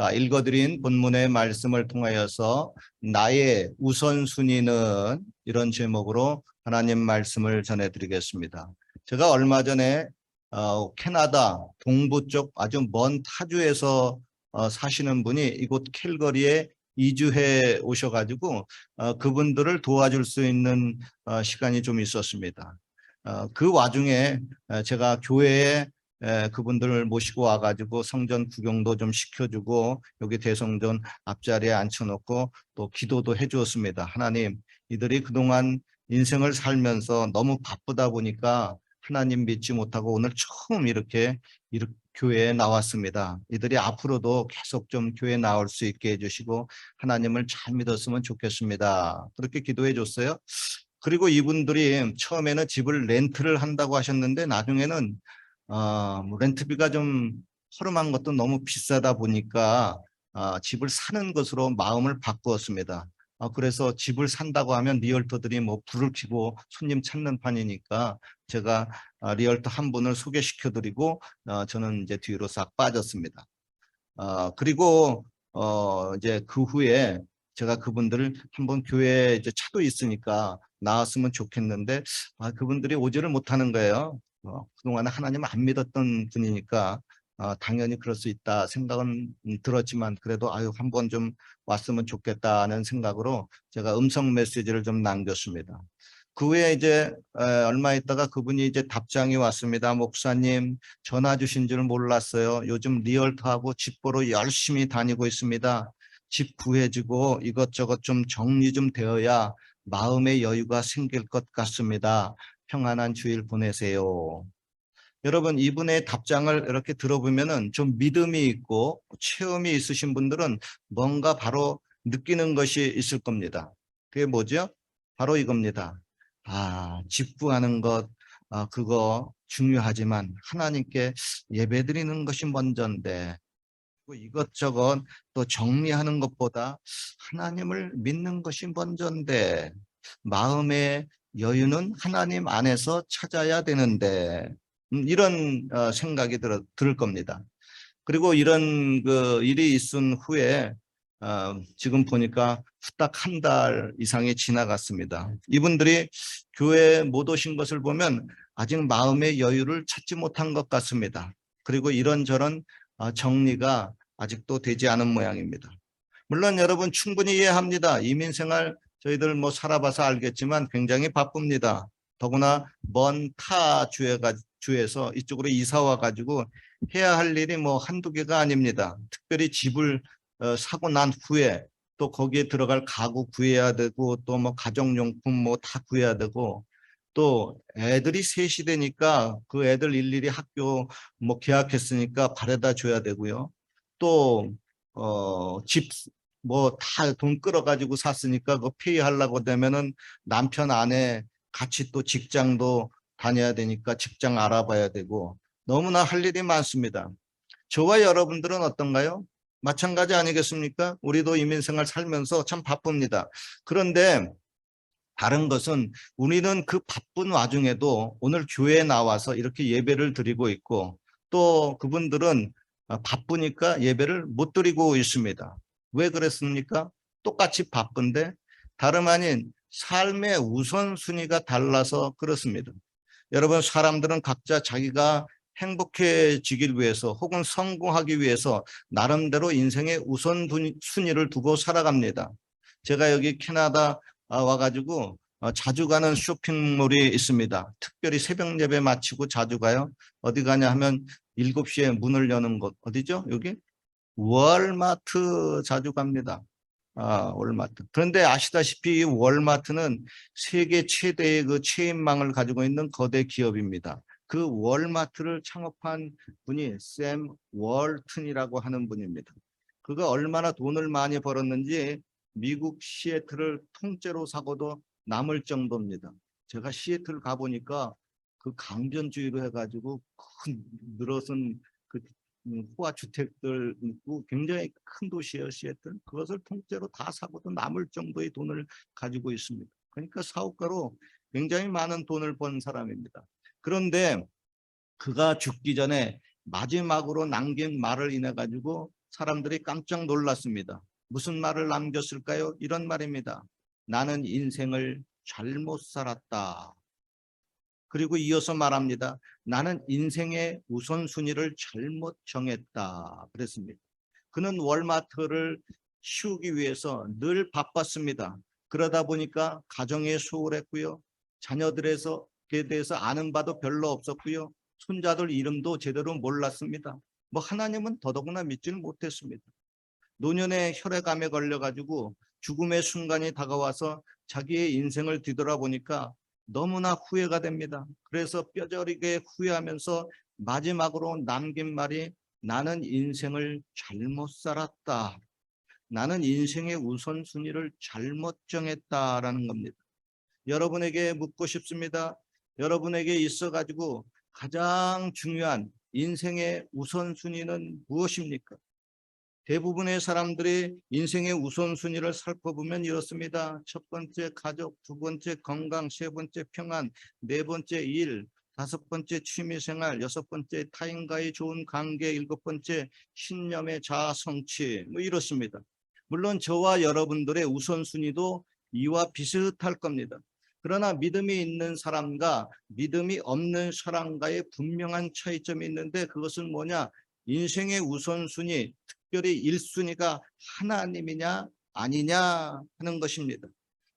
자, 읽어드린 본문의 말씀을 통하여서 나의 우선순위는 이런 제목으로 하나님 말씀을 전해드리겠습니다. 제가 얼마 전에 어, 캐나다 동부 쪽 아주 먼 타주에서 어, 사시는 분이 이곳 캘거리에 이주해 오셔가지고 어, 그분들을 도와줄 수 있는 어, 시간이 좀 있었습니다. 어, 그 와중에 에, 제가 교회에 에, 그분들을 모시고 와가지고 성전 구경도 좀 시켜주고 여기 대성전 앞자리에 앉혀놓고 또 기도도 해주었습니다. 하나님 이들이 그동안 인생을 살면서 너무 바쁘다 보니까 하나님 믿지 못하고 오늘 처음 이렇게, 이렇게 교회에 나왔습니다. 이들이 앞으로도 계속 좀 교회에 나올 수 있게 해주시고 하나님을 잘 믿었으면 좋겠습니다. 그렇게 기도해 줬어요. 그리고 이분들이 처음에는 집을 렌트를 한다고 하셨는데 나중에는 어, 뭐 렌트비가 좀 허름한 것도 너무 비싸다 보니까 아, 집을 사는 것으로 마음을 바꾸었습니다. 아, 그래서 집을 산다고 하면 리얼터들이 뭐 불을 켜고 손님 찾는 판이니까 제가 아, 리얼터 한 분을 소개시켜 드리고 어, 저는 이제 뒤로 싹 빠졌습니다. 어, 그리고 어, 이제 그 후에 제가 그분들을 한번 교회에 이제 차도 있으니까 나왔으면 좋겠는데 아, 그분들이 오지를 못하는 거예요. 어, 그동안 하나님 안 믿었던 분이니까 어, 당연히 그럴 수 있다 생각은 음, 들었지만 그래도 아유 한번 좀 왔으면 좋겠다는 생각으로 제가 음성 메시지를 좀 남겼습니다. 그 후에 이제 에, 얼마 있다가 그분이 이제 답장이 왔습니다. 목사님 전화 주신 줄 몰랐어요. 요즘 리얼터하고 집 보러 열심히 다니고 있습니다. 집 구해지고 이것저것 좀 정리 좀 되어야 마음의 여유가 생길 것 같습니다. 평안한 주일 보내세요. 여러분 이분의 답장을 이렇게 들어보면은 좀 믿음이 있고 체험이 있으신 분들은 뭔가 바로 느끼는 것이 있을 겁니다. 그게 뭐죠? 바로 이겁니다. 아, 직구하는 것, 아, 그거 중요하지만 하나님께 예배 드리는 것이 먼저인데 이것저것 또 정리하는 것보다 하나님을 믿는 것이 먼저인데 마음의 여유는 하나님 안에서 찾아야 되는데 음, 이런 어, 생각이 들, 들 겁니다. 그리고 이런 그 일이 있은 후에 어, 지금 보니까 후딱 한 달 이상이 지나갔습니다. 이분들이 교회에 못 오신 것을 보면 아직 마음의 여유를 찾지 못한 것 같습니다. 그리고 이런저런 어, 정리가 아직도 되지 않은 모양입니다. 물론 여러분 충분히 이해합니다. 이민 생활 저희들 뭐 살아봐서 알겠지만 굉장히 바쁩니다. 더구나 먼 타 주에 가 주에서 이쪽으로 이사 와 가지고 해야 할 일이 뭐 한두 개가 아닙니다. 특별히 집을 어, 사고 난 후에 또 거기에 들어갈 가구 구해야 되고 또 뭐 가정용품 뭐 다 구해야 되고 또 애들이 셋이 되니까 그 애들 일일이 학교 뭐 계약했으니까 바래다 줘야 되고요. 또 어 집 뭐 다 돈 끌어가지고 샀으니까 그거 페이하려고 되면은 남편 아내 같이 또 직장도 다녀야 되니까 직장 알아봐야 되고 너무나 할 일이 많습니다. 저와 여러분들은 어떤가요? 마찬가지 아니겠습니까? 우리도 이민생활 살면서 참 바쁩니다. 그런데 다른 것은 우리는 그 바쁜 와중에도 오늘 교회에 나와서 이렇게 예배를 드리고 있고 또 그분들은 바쁘니까 예배를 못 드리고 있습니다. 왜 그랬습니까? 똑같이 바쁜데 다름 아닌 삶의 우선순위가 달라서 그렇습니다. 여러분 사람들은 각자 자기가 행복해지길 위해서 혹은 성공하기 위해서 나름대로 인생의 우선순위를 두고 살아갑니다. 제가 여기 캐나다 와가지고 어, 자주 가는 쇼핑몰이 있습니다. 특별히 새벽 예배 마치고 자주 가요. 어디 가냐 하면 7시에 문을 여는 곳 어디죠? 여기? 월마트 자주 갑니다. 아, 월마트. 그런데 아시다시피 월마트는 세계 최대의 그 체인망을 가지고 있는 거대 기업입니다. 그 월마트를 창업한 분이 샘 월튼이라고 하는 분입니다. 그가 얼마나 돈을 많이 벌었는지 미국 시애틀을 통째로 사고도 남을 정도입니다. 제가 시애틀 가보니까 그 강변주의로 해가지고 큰 늘어선 그 호화 주택들 있고 굉장히 큰 도시예요 시애틀. 그것을 통째로 다 사고도 남을 정도의 돈을 가지고 있습니다. 그러니까 사업가로 굉장히 많은 돈을 번 사람입니다. 그런데 그가 죽기 전에 마지막으로 남긴 말을 인해 가지고 사람들이 깜짝 놀랐습니다. 무슨 말을 남겼을까요? 이런 말입니다. 나는 인생을 잘못 살았다. 그리고 이어서 말합니다. 나는 인생의 우선순위를 잘못 정했다. 그랬습니다. 그는 월마트를 치우기 위해서 늘 바빴습니다. 그러다 보니까 가정에 소홀했고요. 자녀들에서에 대해서 아는 바도 별로 없었고요. 손자들 이름도 제대로 몰랐습니다. 뭐 하나님은 더더구나 믿지는 못했습니다. 노년의 혈액암에 걸려가지고 죽음의 순간이 다가와서 자기의 인생을 뒤돌아보니까 너무나 후회가 됩니다. 그래서 뼈저리게 후회하면서 마지막으로 남긴 말이 나는 인생을 잘못 살았다. 나는 인생의 우선순위를 잘못 정했다라는 겁니다. 여러분에게 묻고 싶습니다. 여러분에게 있어가지고 가장 중요한 인생의 우선순위는 무엇입니까? 대부분의 사람들이 인생의 우선순위를 살펴보면 이렇습니다. 첫 번째 가족, 두 번째 건강, 세 번째 평안, 네 번째 일, 다섯 번째 취미생활, 여섯 번째 타인과의 좋은 관계, 일곱 번째 신념의 자아 성취, 뭐 이렇습니다. 물론 저와 여러분들의 우선순위도 이와 비슷할 겁니다. 그러나 믿음이 있는 사람과 믿음이 없는 사람과의 분명한 차이점이 있는데 그것은 뭐냐? 인생의 우선순위, 특별히 1순위가 하나님이냐 아니냐 하는 것입니다.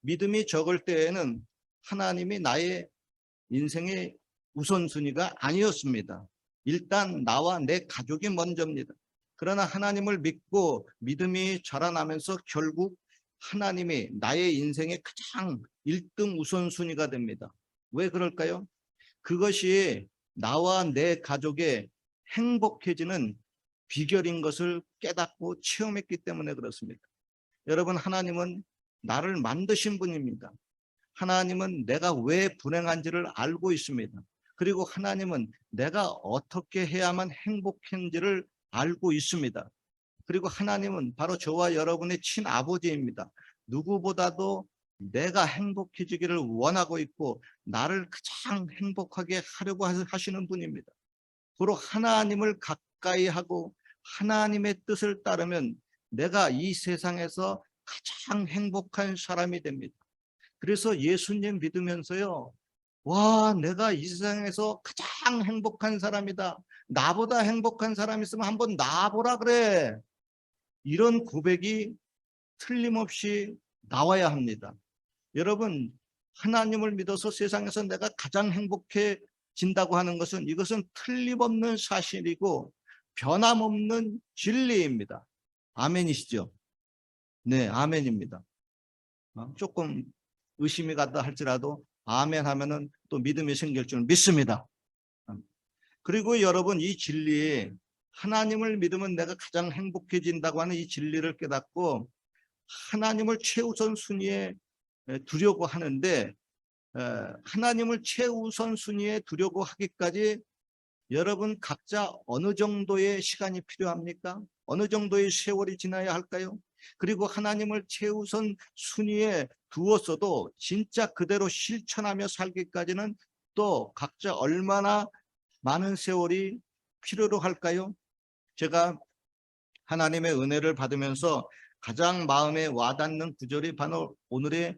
믿음이 적을 때에는 하나님이 나의 인생의 우선순위가 아니었습니다. 일단 나와 내 가족이 먼저입니다. 그러나 하나님을 믿고 믿음이 자라나면서 결국 하나님이 나의 인생의 가장 1등 우선순위가 됩니다. 왜 그럴까요? 그것이 나와 내 가족의 행복해지는 비결인 것을 깨닫고 체험했기 때문에 그렇습니다. 여러분 하나님은 나를 만드신 분입니다. 하나님은 내가 왜 불행한지를 알고 있습니다. 그리고 하나님은 내가 어떻게 해야만 행복한지를 알고 있습니다. 그리고 하나님은 바로 저와 여러분의 친아버지입니다. 누구보다도 내가 행복해지기를 원하고 있고 나를 가장 행복하게 하려고 하시는 분입니다. 바로 하나님을 가까이 하고 하나님의 뜻을 따르면 내가 이 세상에서 가장 행복한 사람이 됩니다. 그래서 예수님 믿으면서요. 와, 내가 이 세상에서 가장 행복한 사람이다. 나보다 행복한 사람 있으면 한번 나보라 그래. 이런 고백이 틀림없이 나와야 합니다. 여러분, 하나님을 믿어서 세상에서 내가 가장 행복해진다고 하는 것은 이것은 틀림없는 사실이고 변함없는 진리입니다. 아멘이시죠? 네, 아멘입니다. 어, 조금 의심이 간다 할지라도 아멘 하면은 또 믿음이 생길 줄 믿습니다. 어. 그리고 여러분 이 진리 하나님을 믿으면 내가 가장 행복해진다고 하는 이 진리를 깨닫고 하나님을 최우선 순위에 두려고 하는데 하나님을 최우선 순위에 두려고 하기까지 여러분 각자 어느 정도의 시간이 필요합니까? 어느 정도의 세월이 지나야 할까요? 그리고 하나님을 최우선 순위에 두었어도 진짜 그대로 실천하며 살기까지는 또 각자 얼마나 많은 세월이 필요로 할까요? 제가 하나님의 은혜를 받으면서 가장 마음에 와닿는 구절이 바로 오늘의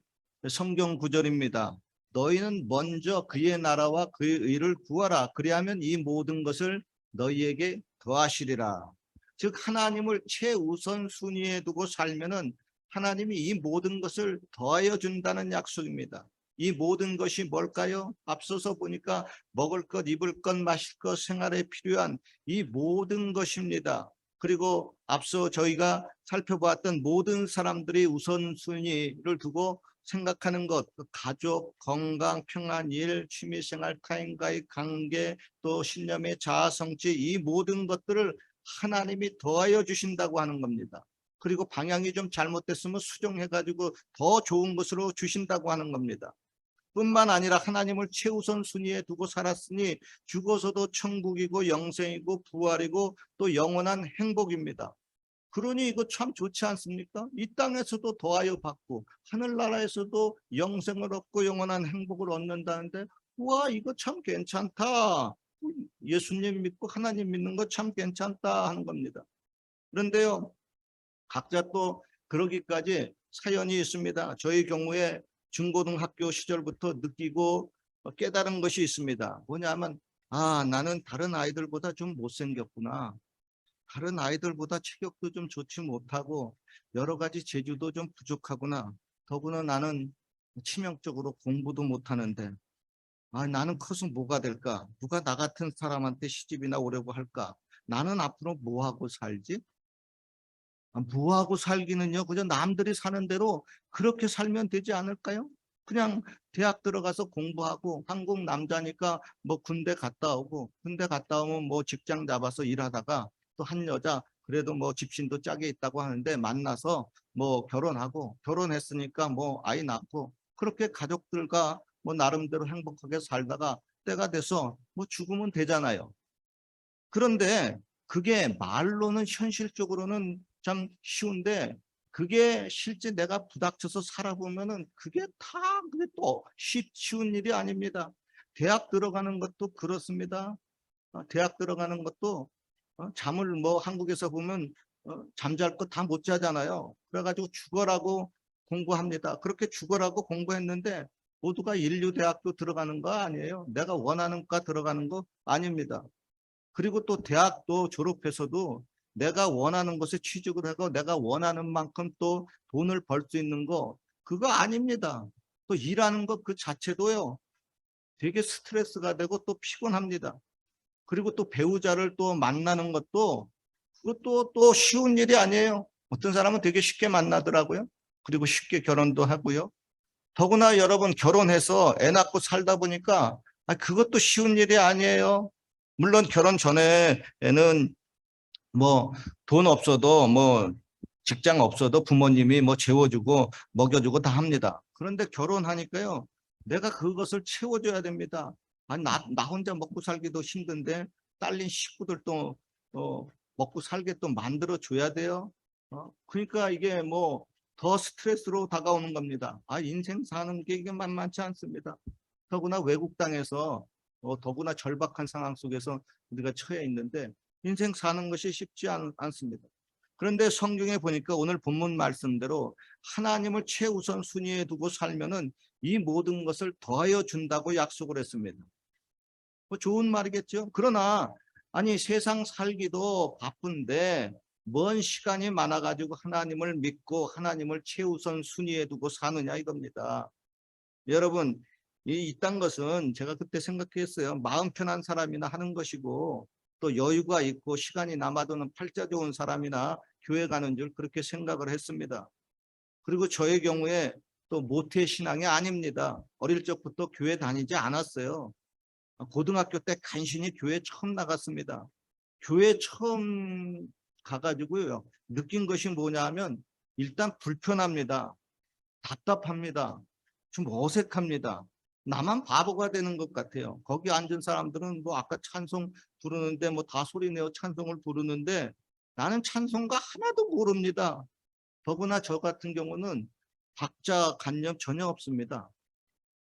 성경 구절입니다. 너희는 먼저 그의 나라와 그의 의를 구하라. 그리하면 이 모든 것을 너희에게 더하시리라. 즉 하나님을 최우선 순위에 두고 살면은 하나님이 이 모든 것을 더하여 준다는 약속입니다. 이 모든 것이 뭘까요? 앞서서 보니까 먹을 것, 입을 것, 마실 것, 생활에 필요한 이 모든 것입니다. 그리고 앞서 저희가 살펴보았던 모든 사람들이 우선순위를 두고 생각하는 것, 그 가족, 건강, 평안, 일, 취미생활, 타인과의 관계, 또 신념의 자아성취 이 모든 것들을 하나님이 더하여 주신다고 하는 겁니다. 그리고 방향이 좀 잘못됐으면 수정해가지고 더 좋은 것으로 주신다고 하는 겁니다. 뿐만 아니라 하나님을 최우선 순위에 두고 살았으니 죽어서도 천국이고 영생이고 부활이고 또 영원한 행복입니다. 그러니 이거 참 좋지 않습니까? 이 땅에서도 더하여 받고 하늘나라에서도 영생을 얻고 영원한 행복을 얻는다는데 와 이거 참 괜찮다. 예수님 믿고 하나님 믿는 거 참 괜찮다 하는 겁니다. 그런데요, 각자 또 그러기까지 사연이 있습니다. 저희 경우에 중고등학교 시절부터 느끼고 깨달은 것이 있습니다. 뭐냐면, 아, 나는 다른 아이들보다 좀 못생겼구나. 다른 아이들보다 체격도 좀 좋지 못하고 여러 가지 재주도 좀 부족하구나. 더구나 나는 치명적으로 공부도 못하는데 아, 나는 커서 뭐가 될까? 누가 나 같은 사람한테 시집이나 오려고 할까? 나는 앞으로 뭐 하고 살지? 아, 뭐 하고 살기는요. 그저 남들이 사는 대로 그렇게 살면 되지 않을까요? 그냥 대학 들어가서 공부하고 한국 남자니까 뭐 군대 갔다 오고 군대 갔다 오면 뭐 직장 잡아서 일하다가 또 한 여자 그래도 뭐 집신도 짝에 있다고 하는데 만나서 뭐 결혼하고 결혼했으니까 뭐 아이 낳고 그렇게 가족들과 뭐 나름대로 행복하게 살다가 때가 돼서 뭐 죽으면 되잖아요. 그런데 그게 말로는 현실적으로는 참 쉬운데 그게 실제 내가 부닥쳐서 살아보면은 그게 다 그게 또 쉽, 쉬운 일이 아닙니다. 대학 들어가는 것도 그렇습니다. 어, 대학 들어가는 것도 어, 잠을 뭐 한국에서 보면 어, 잠잘 거다못 자잖아요. 그래가지고 죽어라고 공부합니다. 그렇게 죽어라고 공부했는데 모두가 인류대학교 들어가는 거 아니에요. 내가 원하는 과 들어가는 거 아닙니다. 그리고 또 대학도 졸업해서도 내가 원하는 것에 취직을 하고 내가 원하는 만큼 또 돈을 벌 수 있는 거 그거 아닙니다. 또 일하는 것 그 자체도요. 되게 스트레스가 되고 또 피곤합니다. 그리고 또 배우자를 또 만나는 것도 그것도 또 쉬운 일이 아니에요. 어떤 사람은 되게 쉽게 만나더라고요. 그리고 쉽게 결혼도 하고요. 더구나 여러분 결혼해서 애 낳고 살다 보니까 아, 그것도 쉬운 일이 아니에요. 물론 결혼 전에는 뭐 돈 없어도 뭐 직장 없어도 부모님이 뭐 재워주고 먹여주고 다 합니다. 그런데 결혼하니까요. 내가 그것을 채워줘야 됩니다. 아, 나, 나 혼자 먹고 살기도 힘든데 딸린 식구들도 어, 먹고 살게 또 만들어 줘야 돼요. 어? 그러니까 이게 뭐 더 스트레스로 다가오는 겁니다. 아, 인생 사는 게 이게 만만치 않습니다. 더구나 외국 땅에서 어, 더구나 절박한 상황 속에서 우리가 처해 있는데 인생 사는 것이 쉽지 않, 않습니다. 그런데 성경에 보니까 오늘 본문 말씀대로 하나님을 최우선 순위에 두고 살면은 이 모든 것을 더하여 준다고 약속을 했습니다. 뭐 좋은 말이겠죠. 그러나 아니 세상 살기도 바쁜데 먼 시간이 많아가지고 하나님을 믿고 하나님을 최우선 순위에 두고 사느냐 이겁니다. 여러분 이 이딴 것은 제가 그때 생각했어요. 마음 편한 사람이나 하는 것이고 또 여유가 있고 시간이 남아도는 팔자 좋은 사람이나 교회 가는 줄 그렇게 생각을 했습니다. 그리고 저의 경우에 또 모태 신앙이 아닙니다. 어릴 적부터 교회 다니지 않았어요. 고등학교 때 간신히 교회 처음 나갔습니다. 교회 처음 가가지고요. 느낀 것이 뭐냐 하면 일단 불편합니다. 답답합니다. 좀 어색합니다. 나만 바보가 되는 것 같아요. 거기 앉은 사람들은 뭐 아까 찬송 부르는데 뭐 다 소리내어 찬송을 부르는데 나는 찬송가 하나도 모릅니다. 더구나 저 같은 경우는 박자 간념 전혀 없습니다.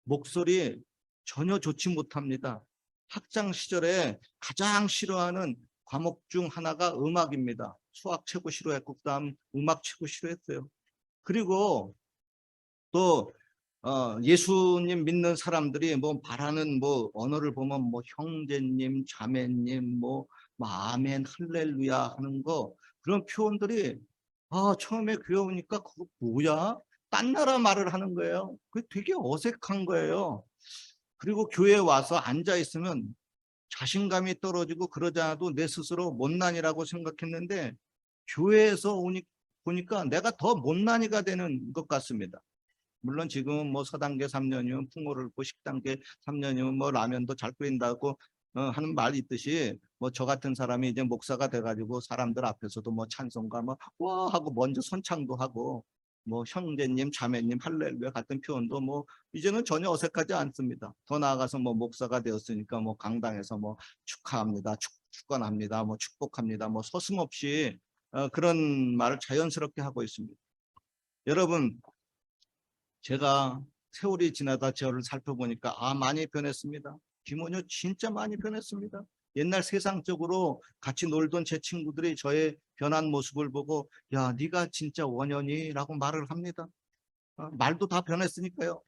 목소리 전혀 좋지 못합니다. 학창 시절에 가장 싫어하는 과목 중 하나가 음악입니다. 수학 최고 싫어했고 그다음 음악 최고 싫어했어요. 그리고 또 어, 예수님 믿는 사람들이 뭐 말하는 뭐 언어를 보면 뭐 형제님, 자매님, 뭐, 뭐 아멘, 할렐루야 하는 거 그런 표현들이 아 처음에 오니까 그거 뭐야? 딴 나라 말을 하는 거예요. 그게 되게 어색한 거예요. 그리고 교회에 와서 앉아 있으면 자신감이 떨어지고 그러지 않아도 내 스스로 못난이라고 생각했는데 교회에서 오니, 보니까 내가 더 못난이가 되는 것 같습니다. 물론 지금은 뭐 서단계 3년이면 풍어를 고 10단계 3년이면 뭐 라면도 잘 끓인다고 어, 하는 말이 있듯이 뭐 저 같은 사람이 이제 목사가 돼가지고 사람들 앞에서도 뭐 찬송가 뭐 와 하고 먼저 선창도 하고 뭐 형제님, 자매님, 할렐루야 같은 표현도 뭐 이제는 전혀 어색하지 않습니다. 더 나아가서 뭐 목사가 되었으니까 뭐 강당에서 뭐 축하합니다, 축, 축원합니다, 뭐 축복합니다, 뭐 서슴없이 어, 그런 말을 자연스럽게 하고 있습니다. 여러분, 제가 세월이 지나다 저를 살펴보니까 아 많이 변했습니다. 김원효 진짜 많이 변했습니다. 옛날 세상적으로 같이 놀던 제 친구들이 저의 변한 모습을 보고 야 네가 진짜 원현이 라고 말을 합니다. 어, 말도 다 변했으니까요.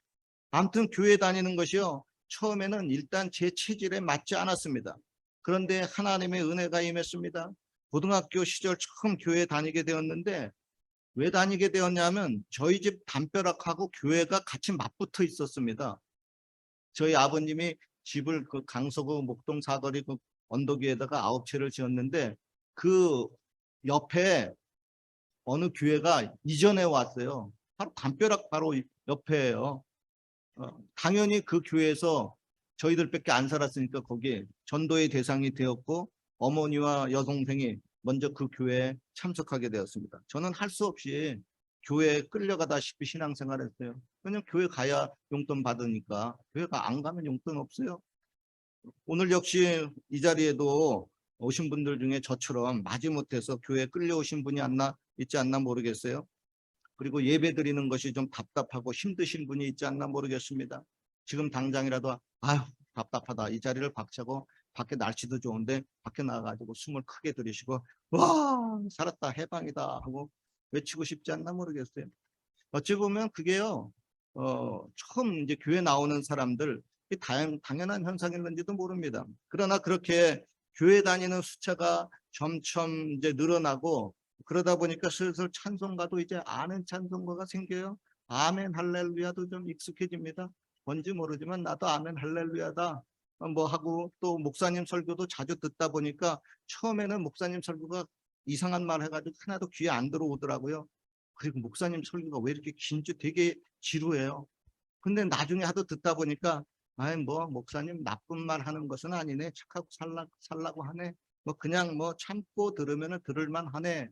아무튼 교회 다니는 것이요. 처음에는 일단 제 체질에 맞지 않았습니다. 그런데 하나님의 은혜가 임했습니다. 고등학교 시절 처음 교회 다니게 되었는데 왜 다니게 되었냐면 저희 집 담벼락하고 교회가 같이 맞붙어 있었습니다. 저희 아버님이 집을 그 강서구 목동 사거리 그 언덕 위에다가 아홉 채를 지었는데 그 옆에 어느 교회가 이전에 왔어요. 바로 담벼락 바로 옆에예요. 어, 당연히 그 교회에서 저희들밖에 안 살았으니까 거기에 전도의 대상이 되었고 어머니와 여동생이 먼저 그 교회에 참석하게 되었습니다. 저는 할 수 없이 교회에 끌려가다시피 신앙생활 했어요. 그냥 교회 가야 용돈 받으니까 교회가 안 가면 용돈 없어요. 오늘 역시 이 자리에도 오신 분들 중에 저처럼 마지못해서 교회에 끌려오신 분이 않나 있지 않나 모르겠어요. 그리고 예배 드리는 것이 좀 답답하고 힘드신 분이 있지 않나 모르겠습니다. 지금 당장이라도 아유 답답하다 이 자리를 박차고 밖에 날씨도 좋은데 밖에 나가가지고 숨을 크게 들이쉬고 와 살았다 해방이다 하고 외치고 싶지 않나 모르겠어요. 어찌 보면 그게요 어, 처음 이제 교회 나오는 사람들 이 당, 당연한 현상이었는지도 모릅니다. 그러나 그렇게 교회 다니는 숫자가 점점 이제 늘어나고 그러다 보니까 슬슬 찬송가도 이제 아는 찬송가가 생겨요. 아멘 할렐루야도 좀 익숙해집니다. 뭔지 모르지만 나도 아멘 할렐루야다 어, 뭐 하고 또 목사님 설교도 자주 듣다 보니까 처음에는 목사님 설교가 이상한 말 해가지고 하나도 귀에 안 들어오더라고요. 그리고 목사님 설교가 왜 이렇게 긴지 되게 지루해요. 근데 나중에 하도 듣다 보니까 아이 뭐 목사님 나쁜 말 하는 것은 아니네 착하고 살라, 살라고 하네 뭐 그냥 뭐 참고 들으면은 들을만 하네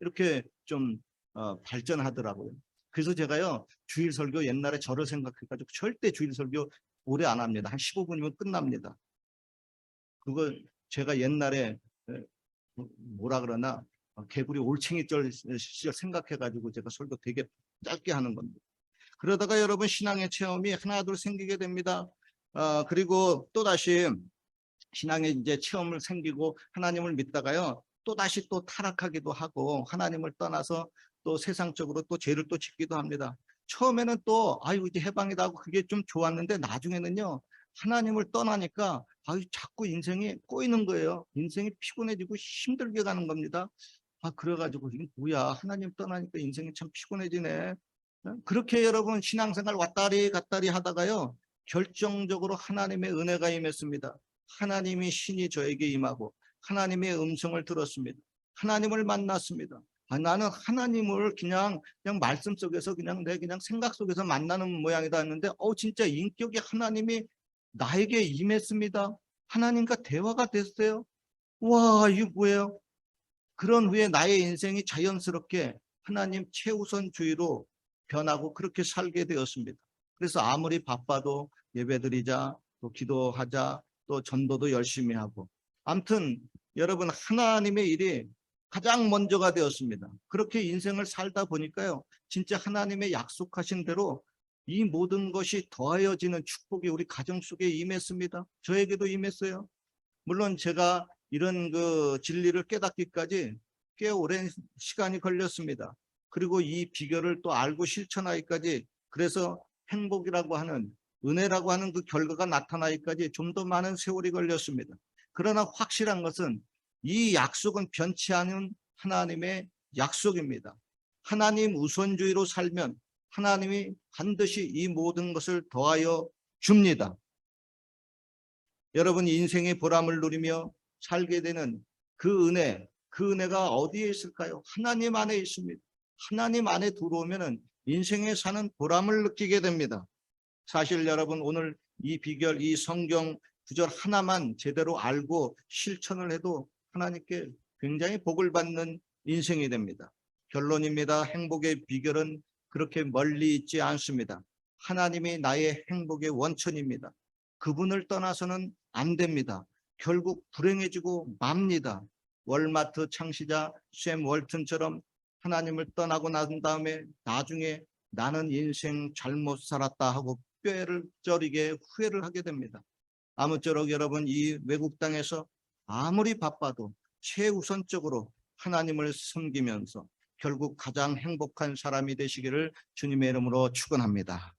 이렇게 좀 어, 발전하더라고요. 그래서 제가요 주일 설교 옛날에 저를 생각해가지고 절대 주일 설교 오래 안 합니다. 한 15분이면 끝납니다. 그거 제가 옛날에 에, 뭐라 그러나 어, 개구리 올챙이절 시절 생각해가지고 제가 설교 되게 짧게 하는 겁니다. 그러다가 여러분 신앙의 체험이 하나 둘 생기게 됩니다. 어, 그리고 또 다시 신앙의 이제 체험을 생기고 하나님을 믿다가요. 또 다시 또 타락하기도 하고 하나님을 떠나서 또 세상적으로 또 죄를 또 짓기도 합니다. 처음에는 또 아유 이제 해방이다 하고 그게 좀 좋았는데 나중에는요. 하나님을 떠나니까 아유 자꾸 인생이 꼬이는 거예요. 인생이 피곤해지고 힘들게 가는 겁니다. 아 그래가지고 이게 뭐야 하나님 떠나니까 인생이 참 피곤해지네. 어? 그렇게 여러분 신앙생활 왔다리 갔다리 하다가요. 결정적으로 하나님의 은혜가 임했습니다. 하나님이 신이 저에게 임하고 하나님의 음성을 들었습니다. 하나님을 만났습니다. 아, 나는 하나님을 그냥 그냥 말씀 속에서 그냥 내 그냥 생각 속에서 만나는 모양이다 했는데 어 진짜 인격의 하나님이 나에게 임했습니다. 하나님과 대화가 됐어요. 와 이게 뭐예요? 그런 후에 나의 인생이 자연스럽게 하나님 최우선주의로 변하고 그렇게 살게 되었습니다. 그래서 아무리 바빠도 예배드리자 또 기도하자 또 전도도 열심히 하고 암튼 여러분 하나님의 일이 가장 먼저가 되었습니다. 그렇게 인생을 살다 보니까요. 진짜 하나님의 약속하신 대로 이 모든 것이 더하여지는 축복이 우리 가정 속에 임했습니다. 저에게도 임했어요. 물론 제가 이런 그 진리를 깨닫기까지 꽤 오랜 시간이 걸렸습니다. 그리고 이 비결을 또 알고 실천하기까지 그래서 행복이라고 하는 은혜라고 하는 그 결과가 나타나기까지 좀 더 많은 세월이 걸렸습니다. 그러나 확실한 것은 이 약속은 변치 않은 하나님의 약속입니다. 하나님 우선주의로 살면 하나님이 반드시 이 모든 것을 더하여 줍니다. 여러분 인생의 보람을 누리며 살게 되는 그 은혜, 그 은혜가 어디에 있을까요? 하나님 안에 있습니다. 하나님 안에 들어오면 인생에 사는 보람을 느끼게 됩니다. 사실 여러분 오늘 이 비결, 이 성경 구절 하나만 제대로 알고 실천을 해도 하나님께 굉장히 복을 받는 인생이 됩니다. 결론입니다. 행복의 비결은 그렇게 멀리 있지 않습니다. 하나님이 나의 행복의 원천입니다. 그분을 떠나서는 안 됩니다. 결국 불행해지고 맙니다. 월마트 창시자 샘 월튼처럼 하나님을 떠나고 난 다음에 나중에 나는 인생 잘못 살았다 하고 뼈를 저리게 후회를 하게 됩니다. 아무쪼록 여러분 이 외국 땅에서 아무리 바빠도 최우선적으로 하나님을 섬기면서 결국 가장 행복한 사람이 되시기를 주님의 이름으로 축원합니다.